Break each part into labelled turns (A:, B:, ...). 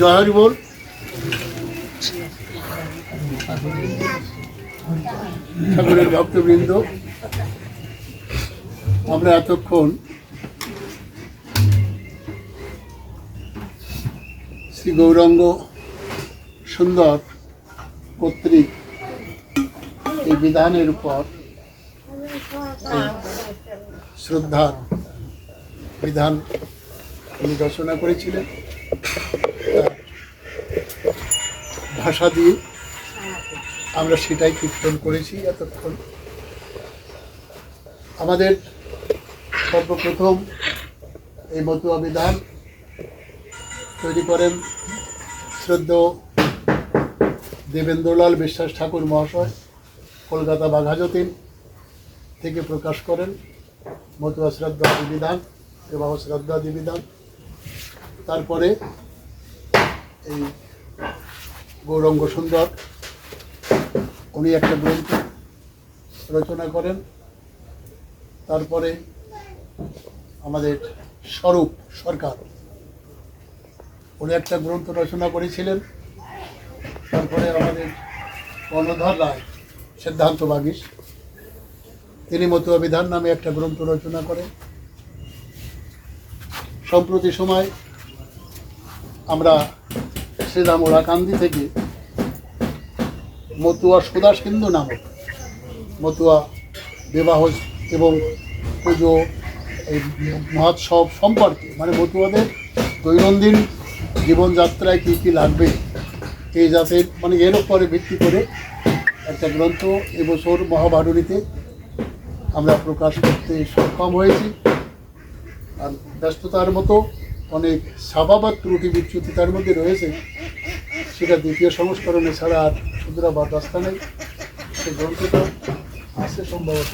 A: জয় হরি বল। ঠাকুরের ভক্তবৃন্দ, আমরা এতক্ষণ শ্রী গৌরাঙ্গ সুন্দর কর্তৃক এই বিধানের উপর শ্রদ্ধার বিধান উনি রচনা করেছিলেন। ভাষা দিয়ে আমরা সেটাই কীর্তন করেছি এতক্ষণ। আমাদের সর্বপ্রথম এই মতুয়া বিধান তৈরি করেন শ্রদ্ধ দেবেন্দ্রলাল বিশ্বাস ঠাকুর মহাশয়, কলকাতা বাঘাযতীন থেকে প্রকাশ করেন মতুয়া শ্রদ্ধা বিধান বিবাহ শ্রদ্ধা বিধান তারপরে এই গৌরঙ্গ সুন্দর। উনি একটা গ্রন্থ রচনা করেন। তারপরে আমাদের স্বরূপ সরকার। উনি একটা গ্রন্থ রচনা করেছিলেন। তারপরে আমাদের কর্ণধর রায়, সিদ্ধান্ত বাগিস। তিনি মতুয়া বিধান নামে একটা গ্রন্থ রচনা করেন। সম্প্রতি সময় আমরা শ্রীরাম ওরাকান্দি থেকে মতুয়া সুদাস সিন্ধু নামক মতুয়া বিবাহ এবং পুজো, এই মহোৎসব সম্পর্কে মানে মতুয়াদের দৈনন্দিন জীবনযাত্রায় কী কী লাগবে, এই যাতে মানে এর উপরে ভিত্তি করে একটা গ্রন্থ এবছর মহাভারতীতে আমরা প্রকাশ করতে সক্ষম হয়েছি। আর ব্যস্ততার মতো অনেক স্বাভাবিক ত্রুটি বিচ্যুতি তার মধ্যে রয়েছে, সেটা দ্বিতীয় সংস্করণে ছাড়া আর সুন্দরাবাদ রাস্তা নেই সেই গ্রন্থটা আছে সম্ভবত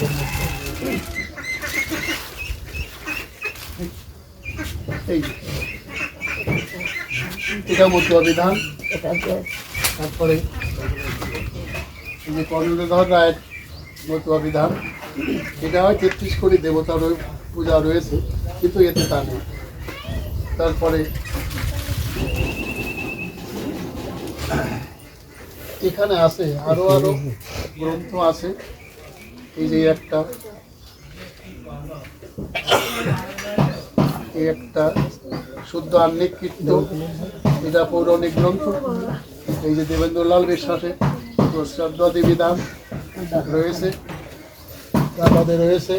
A: এই। এটা মতুয়া বিধান তারপরে যে কর্ণধর রায়ের মতো বিধান এটা হয় তেত্রিশ কোটি দেবতার পূজা রয়েছে, কিন্তু এতে তা নেই তারপরে এখানে আছে আরও আরও গ্রন্থ আছে। এই যে একটা, এই একটা শুদ্ধ আন্নিক কীর্ত এটা পৌরাণিক গ্রন্থ। এই যে দেবেন্দ্রলাল বিশ্বাসের শ্রদ্ধাদি বিধান রয়েছে। তারপরে রয়েছে,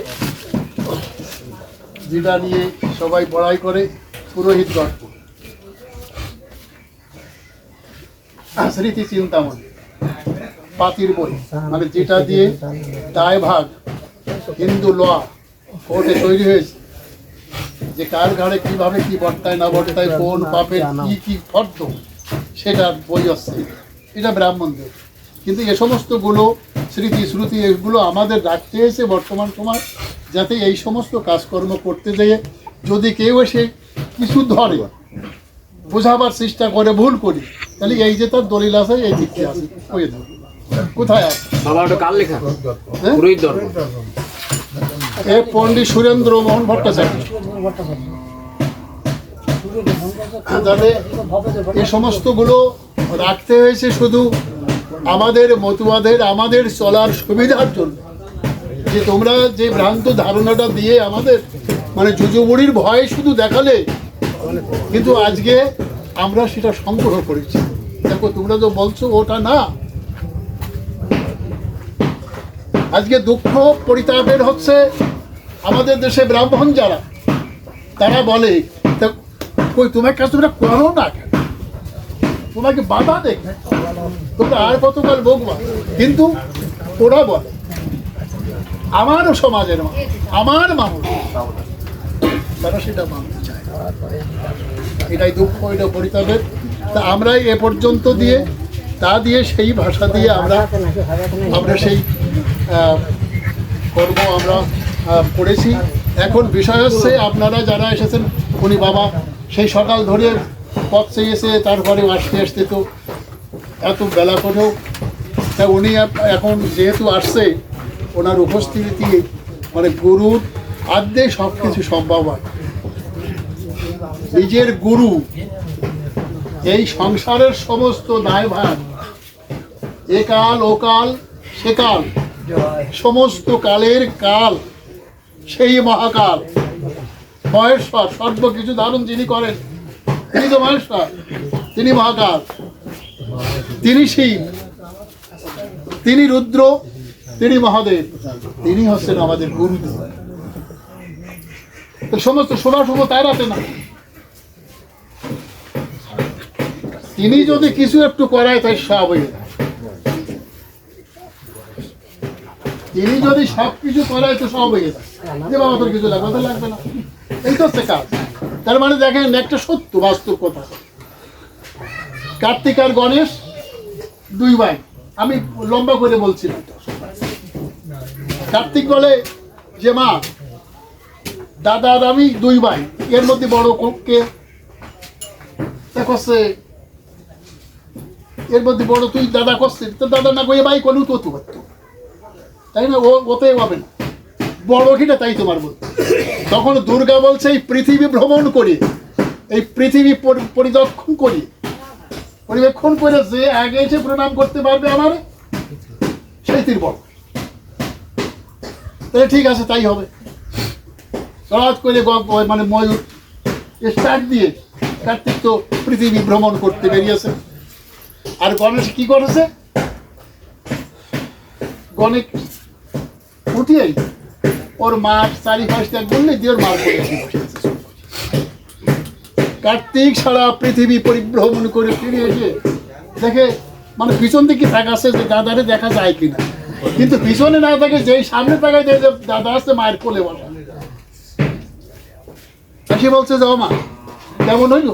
A: যেটা নিয়ে সবাই বড়াই করে। পুরোহিত গল্প স্মৃতি চিন্তামণি পাতির বই। মানে যেটা দিয়ে দায় ভাগ হিন্দু ল কোর্টে তৈরি হয়েছে, যে কার ঘাড়ে কীভাবে কি বর্তায়, না বর্তায়, কোন পাপের কি কি ফর্দ, সেটার বই আসছে এটা ব্রাহ্মণদের কিন্তু এ সমস্তগুলো স্মৃতি, শ্রুতি, এগুলো আমাদের রাখতে এসে বর্তমান সময় যাতে এই সমস্ত কাজকর্ম করতে যেয়ে যদি কেউ এসে কিছু ধরে। বোঝাবার চেষ্টা করে ভুল করি। তাহলে এই যে তার দলিল আছে এই দিকটি আছে। ওই কোথায় আছে?
B: বাবা ওটা কার লেখা?
A: হ্যাঁ?
B: পুরোহিত ধর্ম।
A: এ পণ্ডিত সুরেন্দ্র মোহন ভট্টাচার্য। যাতে এই সমস্তগুলো রাখতে হয়েছে শুধু আমাদের মতুয়াদের আমাদের চলার সুবিধার জন্য। যে তোমরা যে ভ্রান্ত ধারণাটা দিয়ে আমাদের মানে জুজুবুড়ির ভয় শুধু দেখালে, কিন্তু আজকে আমরা সেটা সংগ্রহ করেছি। দেখো, তোমরা তো বলছো ওটা না। আজকে দুঃখ পরিতাপের হচ্ছে আমাদের দেশে ব্রাহ্মণ যারা, তারা বলে কই তোমার কাছে তোমরা করো না কেন? তোমাকে বাধা দেখ তোমরা আর কতকাল ভোগবা কিন্তু ওরা বলে, আমারও সমাজের আমার মানুষ তারা সেটা মানতে চায়। এটাই দুঃখ, এটা পরিতাপের তা আমরাই এ পর্যন্ত দিয়ে, তা দিয়ে সেই ভাষা দিয়ে আমরা আমরা সেই কর্ম আমরা করেছি এখন বিষয় হচ্ছে আপনারা যারা এসেছেন, উনি বাবা, সেই সকাল ধরে পথ চেয়েছে তারপরে আসতে আসতে তো এত বেলা করেও, তা উনি এখন যেহেতু আসছে, ওনার উপস্থিতি মানে গুরুর আদ্যে সব কিছু সম্ভব হয়। নিজের গুরু, এই সংসারের সমস্ত দায়ভার, একাল, ওকাল, সেকাল, সমস্ত কালের কাল, সেই মহাকাল। মহেশ্বর সর্ব কিছু ধারণ যিনি করেন, তিনি তো মহেশ্বর, তিনি মহাকাল। তিনি শিব, তিনি রুদ্র, তিনি মহাদেব, তিনি হচ্ছেন আমাদের গুরুদেব। তো সমস্ত শোভা শুভ তার হাতে না। তিনি যদি কিছু একটু করায়, তাই সব হয়ে তিনি যদি সব কিছু করায়, তো সব হয়ে যায়। যে বাবা, তোর কিছু লাগবে তো লাগবে না। এই তো হচ্ছে কাজ। তার মানে দেখেন, একটা সত্য, বাস্তব কথা। কার্তিক আর গণেশ দুই ভাই। আমি লম্বা করে বলছিলাম কার্তিক বলে, যে মা দাদা আর আমি দুই ভাই। এর মধ্যে বড় কো- করছে? এর মধ্যে বড় তুই দাদা করছে। তো দাদা না কয়ে ভাই কোন তো তো তাই না? ও ওতে হবে না। বড় কিটা তাই তোমার বলতে তখন দুর্গা বলছে, এই পৃথিবী ভ্রমণ করি। এই পৃথিবী পরি- পরিদর্শন করি। পরিবেক্ষণ করে যে আগে এসে প্রণাম করতে পারবে আমার সেই তীর বড় ঠিক আছে, তাই হবে। হঠাৎ করে মানে ময়ূর স্টার্ট দিয়ে কার্তিক তো পৃথিবী ভ্রমণ করতে বেরিয়েছে। আর গণেশ কি করেছে? গণেশ উঠিয়েই ওর মাঠ চারিপাশ ত্যাগ করলে দিয়ে ওর মার। কার্তিক সারা পৃথিবী পরিভ্রমণ করে ফিরে এসে দেখে মানে পিছন দিকে তাকাচ্ছে যে দাদারে দেখা যায় কিনা। কিন্তু পিছনে না থাকে যেই সামনে তাকায় যে দাদা আসছে মায়ের কোলে বসা। তা সে বলছে যাও মা, কেমন হইল?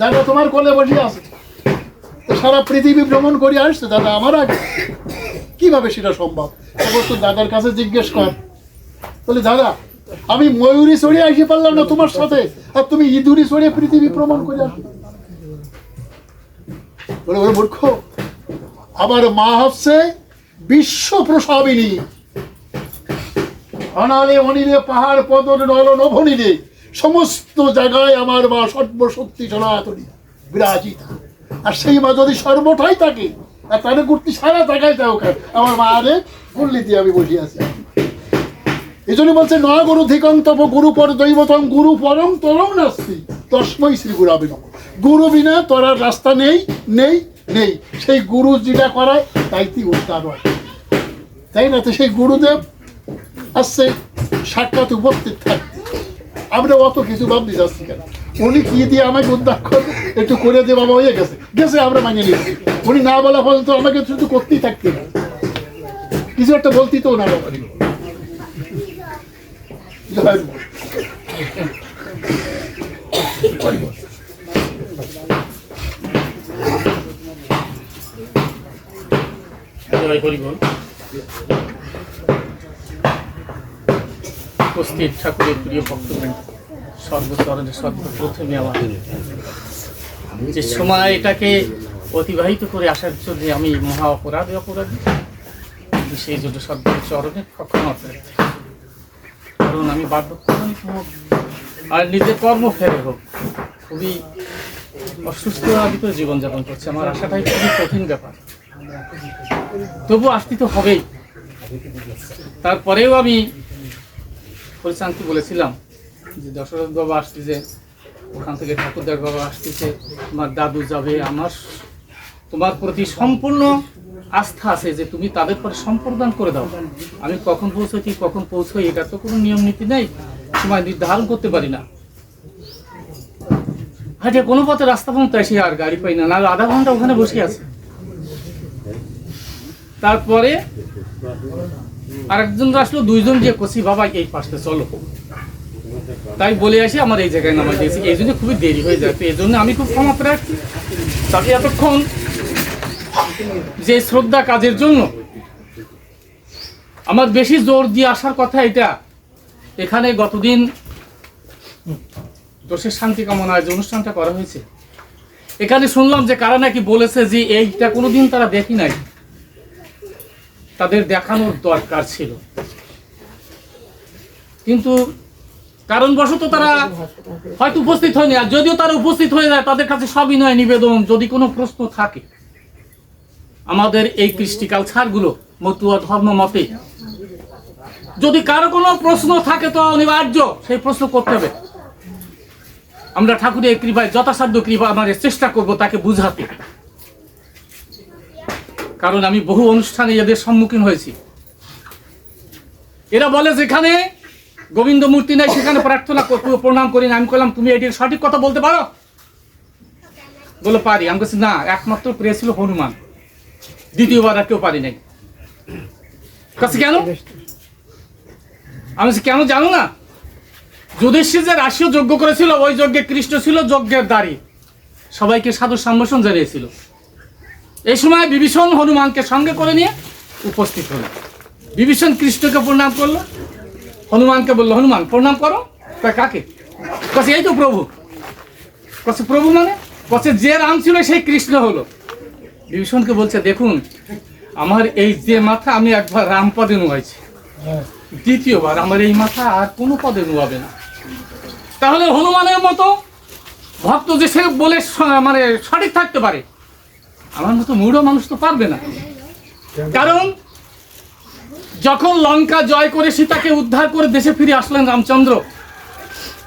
A: দাদা, তোমার কোলে বসে আছে। সারা পৃথিবী ভ্রমণ করে আসছে, দাদা, আমার আগে। কীভাবে সেটা সম্ভব? অবশ্য দাদার কাছে জিজ্ঞেস কর। বলে, দাদা, আমি ময়ূরী চড়ে আসতে পারলাম না তোমার সাথে, আর তুমি ইঁদুরি চড়ে পৃথিবী ভ্রমণ করে আসবে বলে, ওরে মূর্খ, আমার মা হচ্ছে বিশ্ব প্রসবিনী অনালে অনিলে পাহাড় পদর নল নভনিলে, সমস্ত জায়গায় আমার মা সর্বশক্তি সনাতনী, বিরাজিতা। আর সেই মা যদি সর্বটাই থাকে, আর তাহলে করতে সারা জায়গায় যাও আমার মা আরে দিয়ে আমি বসে আছি এই জন্য বলছে, ন গুরু ধিকং তপ গুরু পর দৈবতং গুরু পরং তরং নাস্তি, তস্মৈ শ্রী গুরু আবিন গুরু বিনা তোরার রাস্তা নেই নেই নেই। সেই গুরু যেটা করায়, তাইতেই উদ্ধার হয়। তাই না? তো সেই গুরুদেব আসছে সাক্ষাৎ উপস্থিত থাকতে আমরা অত কিছু ভাবতে যাচ্ছি কেন? উনি কি দিয়ে আমাকে উদ্ধার করবে একটু করে দিয়ে বাবা, হয়ে গেছে। গেছে, আমরা মানিয়ে নিয়েছি। উনি না বলা পর্যন্ত আমাকে শুধু করতেই থাকতে না কিছু একটা বলতেই তো না গুরু।
B: উপস্থিত ঠাকুরের প্রিয় ভক্তবৃন্দ সর্বস্তরে সর্বপ্রথমে আমার যে সময় এটাকে অতিবাহিত করে আসার জন্য আমি মহা অপরাধী অপরাধী। সেই জন্য সর্ব চরণে কখনো কারণ আমি বার্ধক্যজনিত হোক, আর নিজের কর্ম ফেরে হোক, খুবই অসুস্থ ভিতরে জীবনযাপন করছে। আমার আশাটাই খুবই কঠিন ব্যাপার। তবু আসতে তো হবেই। তারপরেও আমি পরিচান্তি বলেছিলাম যে দশরথ বাবা আসতেছে, ওখান থেকে ঠাকুরদার বাবা আসতেছে, তোমার দাদু যাবে, আমার তোমার প্রতি সম্পূর্ণ আস্থা আছে যে তুমি তাদের পরে সম্প্রদান করে দাও। আমি কখন পৌঁছাচ্ছি, কখন পৌঁছই, এটা তো কোনো নিয়ম নীতি নেই, সময় নির্ধারণ করতে পারি না। হাটে কোনো পথে রাস্তা পর্যন্ত এসে আর গাড়ি পাই না না আধা ঘণ্টা ওখানে বসে আছে। তারপরে আরেকজন আসলো, দুইজন যে কষি বাবা, এই পাশে চলো। তাই বলে আসি, আমার এই জায়গায় নামাই দিয়েছি। এই জন্য খুবই দেরি হয়ে যায়। এই জন্য আমি খুব ক্ষমা প্রার্থী তাকে এতক্ষণ যে শ্রদ্ধা কাজের জন্য আমার বেশি জোর দিয়ে আসার কথা এটা। এখানে গতদিন দোষের শান্তি কামনায় যে অনুষ্ঠানটা করা হয়েছে। এখানে শুনলাম যে কারা নাকি বলেছে যে এইটা কোনোদিন তারা দেখি নাই। তাদের দেখানোর দরকার ছিল। কিন্তু কারণবশত তারা হয়তো উপস্থিত হয়নি, আর যদিও তারা উপস্থিত হয়ে যায়, তাদের কাছে সবিনয় নিবেদন, যদি কোনো প্রশ্ন থাকে। আমাদের এই কৃষ্টি কালচারগুলো মতুয়া ধর্ম মতে, যদি কারও কোনো প্রশ্ন থাকে, তো অনিবার্য, সেই প্রশ্ন করতে হবে। আমরা ঠাকুরের কৃপায়, যথাসাধ্য কৃপা আমাদের চেষ্টা করব তাকে বুঝাতে। কারণ আমি বহু অনুষ্ঠানে এদের সম্মুখীন হয়েছি। এরা বলে যেখানে গোবিন্দ মূর্তি নাই, সেখানে প্রার্থনা প্রণাম করি না। আমি বললাম তুমি এটির সঠিক কথা বলতে পারো? বলে, পারি। আমি বলছি না, একমাত্র প্রিয় ছিল হনুমান। দ্বিতীয়বার আর কেউ পারি নাই। কাছে কেন? আমি কেন জানো না? যুধিষ্ঠির যে রাশিও যজ্ঞ করেছিল, ওই যজ্ঞে কৃষ্ণ ছিল, যজ্ঞের দাঁড়ি। সবাইকে সাধু সম্ভাষণ জানিয়েছিল। এই সময় বিভীষণ হনুমানকে সঙ্গে করে নিয়ে উপস্থিত হলো। বিভীষণ কৃষ্ণকে প্রণাম করল, হনুমানকে বলল, হনুমান, প্রণাম করো। কাকে? কছে এই তো প্রভু। কছে প্রভু মানে? কছে যে রাম ছিল, সেই কৃষ্ণ হলো। বিভীষণকে বলছে, দেখুন, আমার এই যে মাথা, আমি একবার রাম পদে নুয়াইছি। দ্বিতীয়বার আমার এই মাথা আর কোনো পদে নুয়াবে না। তাহলে হনুমানের মতো ভক্ত যে সে বলে মানে সঠিক থাকতে পারে আমার মতো মূঢ় মানুষ তো পারবে না। কারণ, যখন লঙ্কা জয় করে সীতাকে উদ্ধার করে দেশে ফিরে আসলেন রামচন্দ্র,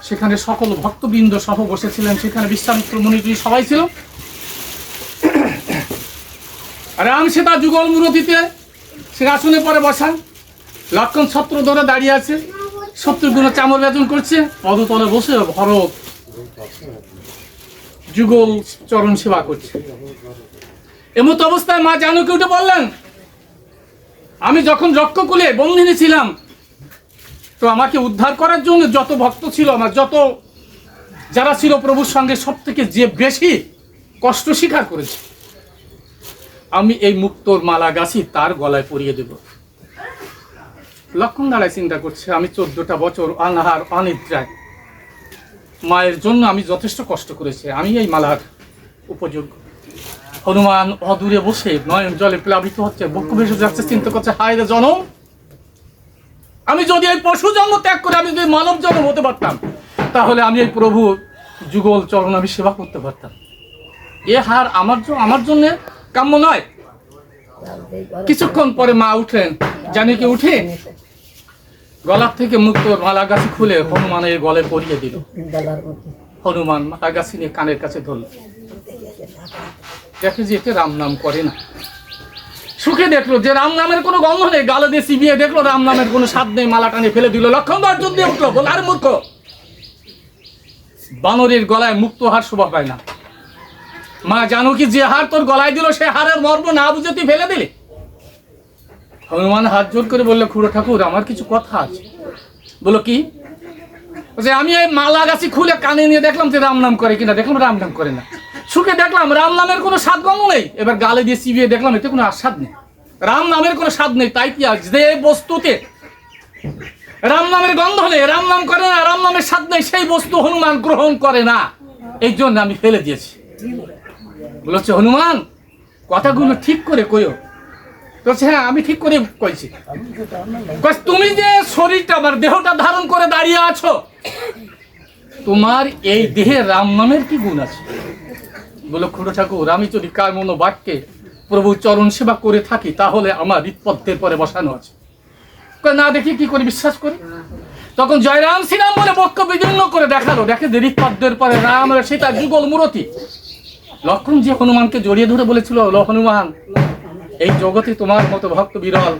B: সেখানে সকল ভক্তবৃন্দ সহ বসেছিলেন, সেখানে বিশ্বামিত্র মুনিটি সবাই ছিল। রাম সীতা যুগল মূরতিতে সিংহাসনে পরে বসা, লক্ষণ ছত্র ধরে দাঁড়িয়ে আছে শত্রুগুলো চামর বেতন করছে, পদতলে বসে ভরত যুগল চরণ সেবা করছে। এমত অবস্থায় মা জানুকে উঠে বললেন, আমি যখন রক্ষকুলে বন্দিনী ছিলাম, তো আমাকে উদ্ধার করার জন্য যত ভক্ত ছিল আমার, যত যারা ছিল প্রভুর সঙ্গে সব থেকে যে বেশি কষ্ট স্বীকার করেছে, আমি এই মুক্তোর মালা গাছি তার গলায় পরিয়ে দেব। লক্ষণ দাঁড়ায় চিন্তা করছে, আমি চোদ্দটা বছর অনাহার, অনিদ্রায়। মায়ের জন্য আমি যথেষ্ট কষ্ট করেছি, আমি এই মালার উপযোগ্য। হনুমান অদূরে বসে নয়ন জলে প্লাবিত হচ্ছে বক্ষ ভেসে যাচ্ছে, চিন্তা করছে, হায় রে জনম! আমি যদি এই পশু জন্ম ত্যাগ করে, আমি যদি মানব জন্ম হতে পারতাম, তাহলে আমি এই প্রভু যুগল চরণ আমি সেবা করতে পারতাম। এ হার আমার জন্য আমার জন্য কাম্য নয়। কিছুক্ষণ পরে মা উঠলেন জানি কি উঠে গলার থেকে মুক্ত মালা গাছি খুলে হনুমানের গলে পরিয়ে দিল। হনুমান মালা গাছি নিয়ে কানের কাছে ধরল। দেখে যে এতে রাম নাম করে না। সুখে দেখল যে রাম নামের কোনো গন্ধ নেই, গালে দিয়ে চিবিয়ে দেখল, রাম নামের কোনো স্বাদ নেই, মালা টানে ফেলে দিল। লক্ষণ অর্জুন দিয়ে উঠল বল আর মূর্খ। বানরের গলায় মুক্ত হার শোভা পায় না। মা জানো কি, যে হার তোর গলায় দিল, সে হারের মর্ম না বুঝে তুই ফেলে দিলি? হনুমান হাত জোর করে বলল, খুড়ো ঠাকুর, আমার কিছু কথা আছে। বলো, কি? যে আমি এই মালা গাছি খুলে কানে নিয়ে দেখলাম যে রাম নাম করে কিনা, দেখলাম রাম নাম করে না। সুখে দেখলাম রাম নামের কোনো স্বাদ গন্ধ নেই। এবার গালে দিয়ে চিবিয়ে দেখলাম এতে কোনো আস্বাদ নেই। রাম নামের কোনো স্বাদ নেই তাই কি আজ যে বস্তুতে? রাম নামের গন্ধ নেই রাম নাম করে না রাম নামের স্বাদ নেই সেই বস্তু হনুমান গ্রহণ করে না। এই জন্য আমি ফেলে দিয়েছি। বলছে হনুমান কথাগুলো ঠিক করে কইও। বলছে হ্যাঁ আমি ঠিক করে কইছে, তুমি যে শরীরটা আমার দেহটা ধারণ করে দাঁড়িয়ে আছো তোমার এই দেহে রাম নামের কি গুণ আছে? বলো, খুড়ো ঠাকুর, আমি যদি কার মনো বাক্যে প্রভু চরণ সেবা করে থাকি, তাহলে আমার হৃৎপদ্মের পরে বসানো আছে। না দেখি, কি করে, বিশ্বাস করি? তখন জয়রাম শ্রীরাম বলে, বক্ষ বিদীর্ণ করে দেখাল, দেখে যে হৃৎপদ্মের পরে রাম সীতা যুগল মূরতি। লক্ষণ যে হনুমানকে জড়িয়ে ধরে বলেছিল, "ল হনুমান, এই জগতে তোমার মতো ভক্ত বিরল,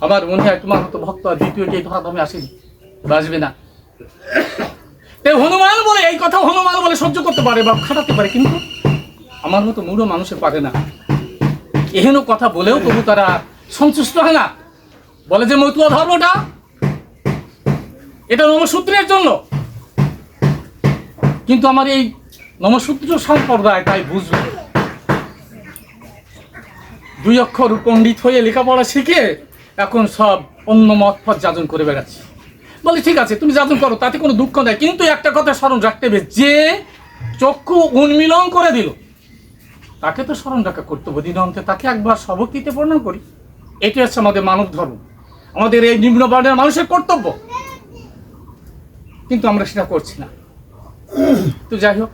B: আমার মনে হয় তোমার মতো ভক্ত দ্বিতীয় যে ধরা তুমি আসেনি বাসবে না। তাই হনুমান বলে, এই কথা হনুমান বলে সহ্য করতে পারে বা খাটাতে পারে, কিন্তু আমার মতো মূঢ় মানুষে পারে না। এহেন কথা বলেও তবু তারা সন্তুষ্ট হয় না। বলে যে মতুয়া ধর্মটা, এটা নমসূত্রের জন্য। কিন্তু আমার এই নমসূত্র সম্প্রদায় তাই বুঝবে দুই অক্ষর পণ্ডিত হয়ে লেখাপড়া শিখে এখন সব অন্য মত পথ যাজন করে বেড়াচ্ছে। বলে, ঠিক আছে, তুমি যাজন করো, তাতে কোনো দুঃখ নেই। কিন্তু একটা কথা স্মরণ রাখতে হবে, যে চক্ষু উন্মিলন করে দিল, তাকে তো স্মরণ রাখা কর্তব্য। দিনন্তে তাকে একবার সবক্তিতে প্রণাম করি, এটি হচ্ছে আমাদের মানব ধর্ম। আমাদের এই নিম্ন বর্ণের মানুষের কর্তব্য। কিন্তু আমরা সেটা করছি না। তো যাই হোক,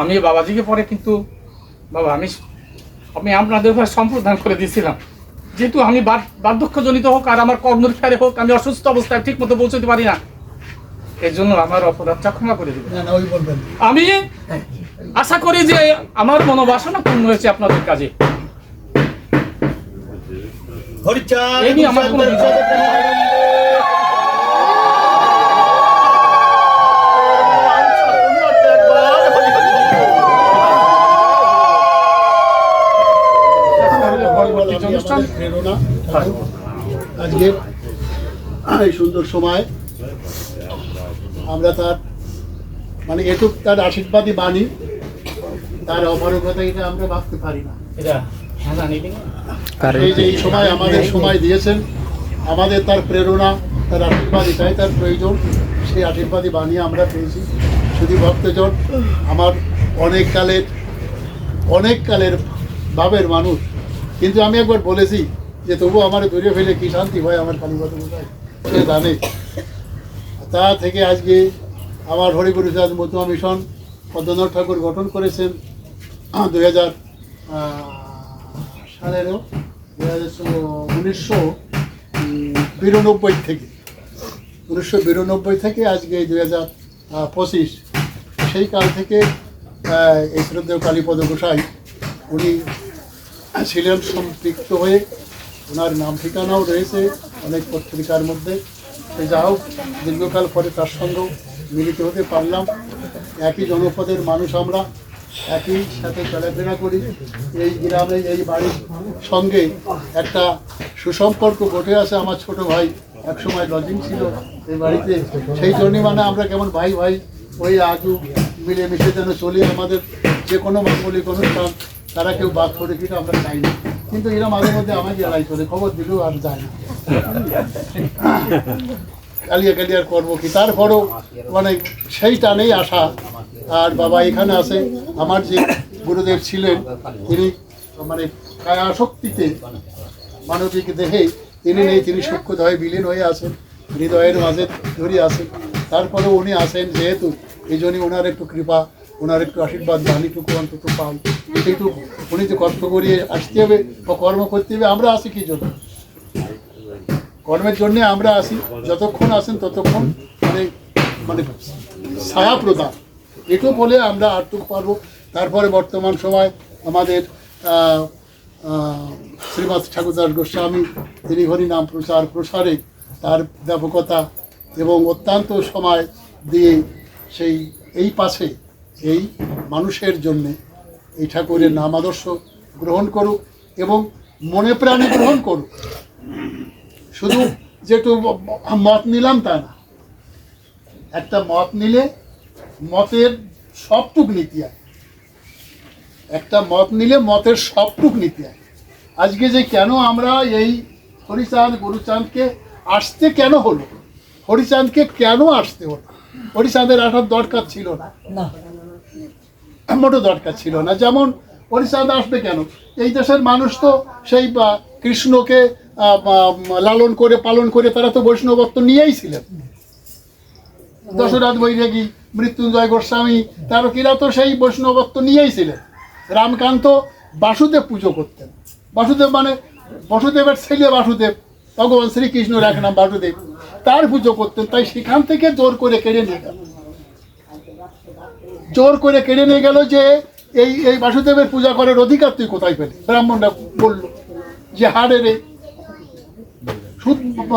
B: আমি বাবাজিকে পরে কিন্তু, বাবা, আমি আমি আপনাদের সম্প্রদান করে দিয়েছিলাম। যেহেতু আমি বার- বার্ধক্যজনিত হোক আর আমার কর্মের ফেরে হোক আমি অসুস্থ অবস্থায় ঠিক মতো পৌঁছতে পারি না। এর জন্য আমার অপরাধটা ক্ষমা করে দেবেন।
A: না না ওই বলবেন।
B: আমি আশা করি যে আমার মনোবাসনা পূর্ণ হয়েছে আপনাদের কাজে। আমার কোনো
C: হরিচাঁদ,
B: দ্বিধা পরবর্তী অনুষ্ঠান
A: প্রেরণা আজকে এই সুন্দর সময় আমরা তার মানে এটুক তার আশীর্বাদই বাণী তার অপারগতা এটা আমরা ভাবতে পারি না।
B: এটা হ্যাঁ
A: যে এই সময় আমাদের সময় দিয়েছেন আমাদের তার প্রেরণা তার আশীর্বাদ এটাই তার প্রয়োজন সেই আশীর্বাদী বাণী আমরা পেয়েছি। শুধু ভক্তজন আমার অনেক কালের অনেক কালের ভাবের মানুষ কিন্তু আমি একবার বলেছি যে তবু আমার দূরে ফেলে কি শান্তি হয় আমার কালীপদ সে জানে। তা থেকে আজকে আমার হরিগুরু চাঁদ মতুয়া মিশন পদ্মনাথ ঠাকুর গঠন করেছেন দুই হাজার সালেরও দুই হাজার উনিশশো বিরানব্বই থেকে। উনিশশো বিরানব্বই থেকে আজকে দুই হাজার পঁচিশ। সেই কাল থেকে এই শ্রদ্ধেয় কালীপদ গোসাই, উনি ছিলেন সম্পৃক্ত হয়ে ওনার নাম ঠিকানাও রয়েছে অনেক পত্রিকার মধ্যে। যা হোক, দীর্ঘকাল পরে তার সঙ্গেও মিলিত হতে পারলাম। একই জনপদের মানুষ আমরা, একই সাথে চলাফেরা করি। এই গ্রামে, এই বাড়ির সঙ্গে একটা সুসম্পর্ক গঠে আছে। আমার ছোট ভাই একসময় লজিং ছিল এই বাড়িতে। সেই জন্যই মানে আমরা কেমন ভাই ভাই ওই আজও মিলেমিশে যেন চলি আমাদের। যে কোনো মাঙ্গলিক অনুষ্ঠান তারা কেউ বাদ করে কিনা আমরা চাই না। কিন্তু এরা মাঝে মধ্যে আমাকে এড়াই চলে, খবর দিলেও আর যায় না। কালিয়া কালিয়ার করব কি? তারপরও মানে সেই টানেই আসা আর বাবা এখানে আছে, আমার যে গুরুদেব ছিলেন, তিনি মানে কায়া শক্তিতে, মানবিক দেহে তিনি নেই, তিনি সূক্ষ্মদয়ে বিলীন হয়ে আছেন, হৃদয়ের মাঝে ধরে আছেন। তারপরে উনি আসেন যেহেতু এই জন্যই ওনার একটু কৃপা। ওনার একটু আশীর্বাদ বাণীটুকু অন্তত পাই সেইটুকু উনি তো কষ্ট করিয়ে আসতে হবে বা কর্ম করতে হবে আমরা আসি কি জন্য? কর্মের জন্যে আমরা আসি যতক্ষণ আসেন ততক্ষণ মানে মানে ছায়া প্রদান। এটু বলে আমরা আটটুক পারব। তারপরে বর্তমান সময় আমাদের আহ, ঠাকুরদাস গোস্বামী তিনি হরি নাম প্রচার প্রসারে তার ব্যাপকতা এবং অত্যন্ত সময় দিয়ে সেই এই পাশে এই মানুষের জন্যে এই ঠাকুরের নাম আদর্শ গ্রহণ করুক এবং মনে প্রাণে গ্রহণ করুক। শুধু যেটু মত নিলাম তা না, একটা মত নিলে মতের সবটুক নীতি আছে। একটা মত নিলে মতের সবটুক নীতি আছে। আজকে যে কেন আমরা এই হরিচাঁদ গুরুচাঁদকে আসতে কেন হলো? হরিচাঁদকে কেন আসতে হলো? হরিচাঁদের আসার দরকার ছিল না। মোটো দরকার ছিল না। যেমন হরিচাঁদ আসবে কেন? এই দেশের মানুষ তো সেই কৃষ্ণকে লালন করে, পালন করে তারা তো বৈষ্ণবত্ব নিয়েই ছিলেন। দশরথ বৈরাগী, মৃত্যুঞ্জয় গোস্বামী তারকিরা তো সেই বৈষ্ণবত্ব নিয়েই ছিলেন। রামকান্ত বাসুদেব পুজো করতেন। বাসুদেব মানে বসুদেবের ছেলে বাসুদেব, ভগবান শ্রীকৃষ্ণর এক নাম বাসুদেব। তার পুজো করতেন, তাই সেখান থেকে জোর করে কেড়ে নিয়ে গেল জোর করে কেড়ে নিয়ে গেল যে এই এই বাসুদেবের পূজা করার অধিকার তুই কোথায় পেলি? ব্রাহ্মণরা বলল যে হাড়ে রে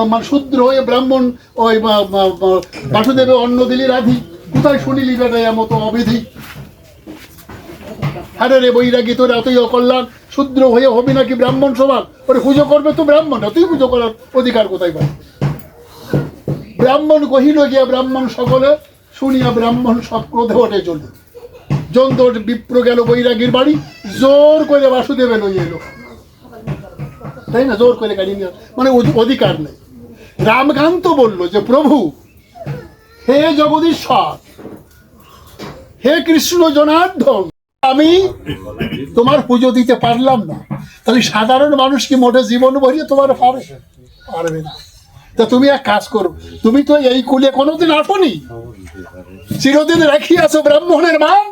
A: মানে শূদ্র হয়ে ব্রাহ্মণ, ওই, বা- বা- বা- বাসুদেবে অন্ন দিলি রাধি। কোথায় শুনিলি বেটা এমতো অবিধি? আরে রে বৈরাগী, তোর এতই অকল্যাণ। শূদ্র হয়ে হবি নাকি ব্রাহ্মণ সমান ওরে পুজো করবে তো ব্রাহ্মণ তুই পুজো করার অধিকার কোথায় পাই ব্রাহ্মণ কহিল গিয়া ব্রাহ্মণ সকলে শুনিয়া ব্রাহ্মণ সব ক্রোধে ওঠে চলে জন্তর বিপ্র গেল বৈরাগীর বাড়ি, জোর করে বাসুদেবে লইয়ে এলো। তাই না? জোর করে গাড়ি নিয়ে মানে অধিকার নেই। রামকান্ত বলল যে, প্রভু, হে জগদীশ্বর, হে কৃষ্ণ জনার্দন, আমি তোমার পুজো দিতে পারলাম না। তাহলে সাধারণ মানুষ কি মোটে জীবন ভরিয়ে তোমার পারে পারবে না। তা তুমি এক কাজ করো, তুমি তো এই কুলে কোনোদিন আসনি? চিরদিন রাখিয়াছো ব্রাহ্মণের মান,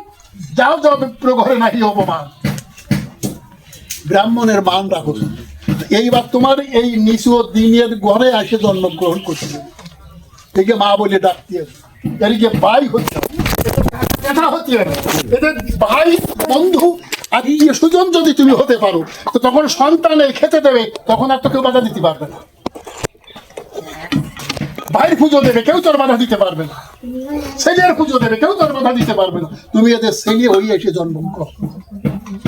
A: যাও যাও ঘরে নাকি অপমান। ব্রাহ্মণের মান রাখো এইবার তোমার এই নিচু দিনের ঘরে এসে জন্মগ্রহণ হবে। একে মা বলে ডাকতে এদিকে ভাই এদের ভাই, বন্ধু আত্মীয় সুজন যদি তুমি হতে পারো, তো তখন সন্তানে খেতে দেবে, তখন আর তো কেউ বাধা দিতে পারবে না। ভাইয়ের পুজো দেবে, কেউ তোর বাধা দিতে পারবে না। ছেলের পুজো দেবে, কেউ তোর বাধা দিতে পারবে না। তুমি এদের ছেলে হয়ে এসে জন্মগ্রহণ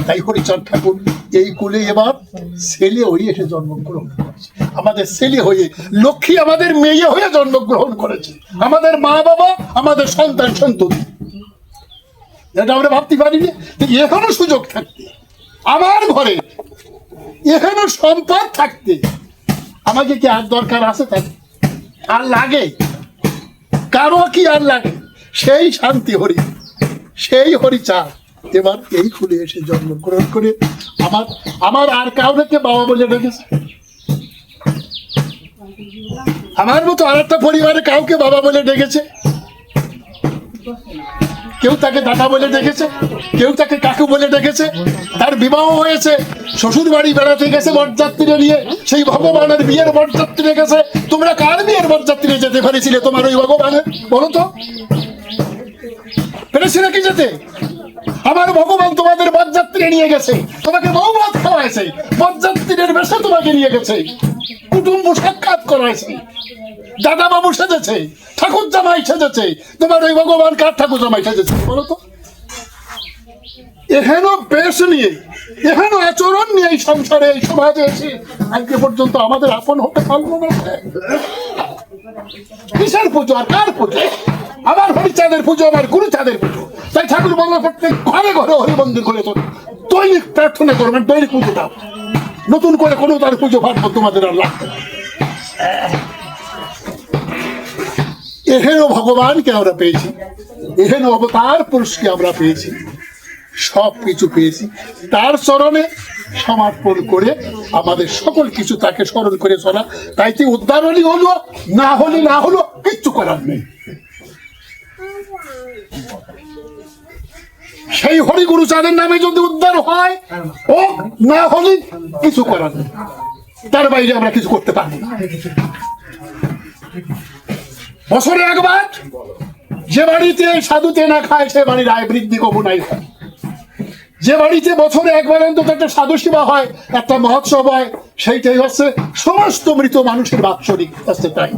A: তাই হরিচন্দ ঠাকুর, এই কুলে এবার ছেলে হয়ে এসে জন্মগ্রহণ করেছে। আমাদের ছেলে হয়ে, লক্ষ্মী আমাদের মেয়ে হয়ে জন্মগ্রহণ করেছে। আমাদের মা বাবা, আমাদের সন্তান, সন্ততি। এটা আমরা ভাবতে পারিনি তো এখনও সুযোগ থাকতে। আমার ঘরে এখনও সম্পদ থাকতে। আমাকে কি আর দরকার আছে তাকে আর লাগে? কারও কি আর লাগে? সেই শান্তি হরি, সেই হরি চা এবার এই খুলে এসে জন্মগ্রহণ করে আমার আমার আর কাউকে বাবা বলে ডেকেছে? আমার মতো আর একটা পরিবারে কাউকে বাবা বলে ডেকেছে? কেউ তাকে দাদা বলে ডেকেছে, কেউ তাকে কাকু বলে ডেকেছে, তার বিবাহ হয়েছে শ্বশুর বাড়ি বেড়াতে গেছে বরযাত্রীরা নিয়ে, সেই ভগবানের বিয়ের বরযাত্রী গেছে তোমরা কার বিয়ের বরযাত্রী যেতে পেরেছিলে তোমার ওই ভগবানের? বলো তো। পেরেছিলে কি যেতে? আমার ভগবান তোমাদের বরযাত্রী নিয়ে গেছে, তোমাকে মৌমাত খাওয়াইছে বরযাত্রীর বেশে তোমাকে নিয়ে গেছে, কুটুম্ব সাক্ষাৎ করাইছে। দাদা বাবু সেজেছে, ঠাকুর জামাই সেজেছে, তোমার ওই ভগবান কার ঠাকুর জামাই সেজেছে, বলো তো? এহেন বেশ নিয়ে, এহেন আচরণ নিয়ে এই সংসারে, এই সমাজে এসে আজকে পর্যন্ত আমাদের আপন হতে পারল না। কিসের পুজো আর কার পুজো? আমার হরিচাঁদের পুজো, আমার গুরুচাঁদের পুজো। তাই ঠাকুর বলল, প্রত্যেক ঘরে ঘরে হরি মন্দির করে তো দৈনিক প্রার্থনা করবেন দৈনিক পুজো দাও। নতুন করে কোনো তার পুজো ভাববো তোমাদের আর লাগবে না। এহেন ভগবানকে আমরা পেয়েছি। এহেন অবতার পুরুষকে আমরা পেয়েছি। সব কিছু পেয়েছি। তার চরণে সমর্পণ করে আমাদের সকল কিছু তাকে স্মরণ করে চলা। তাইতে উদ্ধার হলি হলো, না হলে না হলো, কিচ্ছু করার নেই। সেই হরি গুরু চাঁদের নামে যদি উদ্ধার হয়, ও না হলে কিছু করার নেই। তার বাইরে আমরা কিছু করতে পারি না। বছরে একবার? যে বাড়িতে সাধুতে না খায়, সে বাড়ির আয় বৃদ্ধি নাই। যে বাড়িতে বছরে একবার অন্তত একটা সাধু সেবা হয়, একটা মহোৎসব হয়, সেইটাই হচ্ছে সমস্ত মৃত মানুষের বাৎসরিক তাই।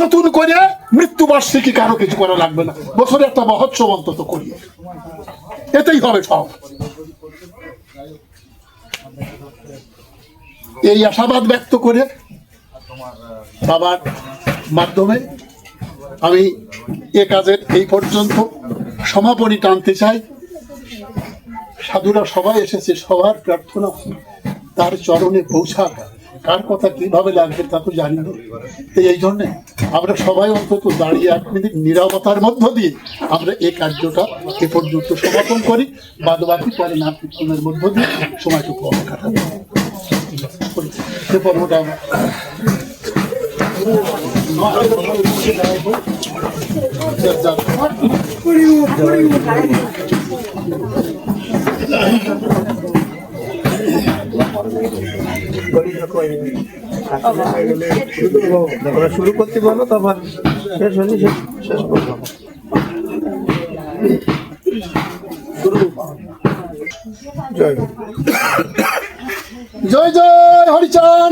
A: নতুন করে মৃত্যুবার্ষিকী কারও কিছু করা লাগবে না। বছরে একটা মহোৎসব অন্তত করি এতেই হবে সব। এই আশাবাদ ব্যক্ত করে বাবার মাধ্যমে আমি এ কাজের এই পর্যন্ত সমাপনী টানতে চাই। সাধুরা সবাই এসেছে, সবার প্রার্থনা তার চরণে পৌঁছাক। কার কথা কীভাবে লাগবে তা তো জানি না। এই জন্যে আমরা সবাই অন্তত দাঁড়িয়ে এক মিনিট নিরবতার মধ্য দিয়ে আমরা এই কার্যটা এ পর্যন্ত সমাপন করি। বাদ বাকি পরে নাম কীর্তনের মধ্য দিয়ে সময়টুকু আমরা পর্বটা আমরা
D: শুরু করতে বলো তখন শেষ হলে শেষ করব জয়।
A: জয় হরিচান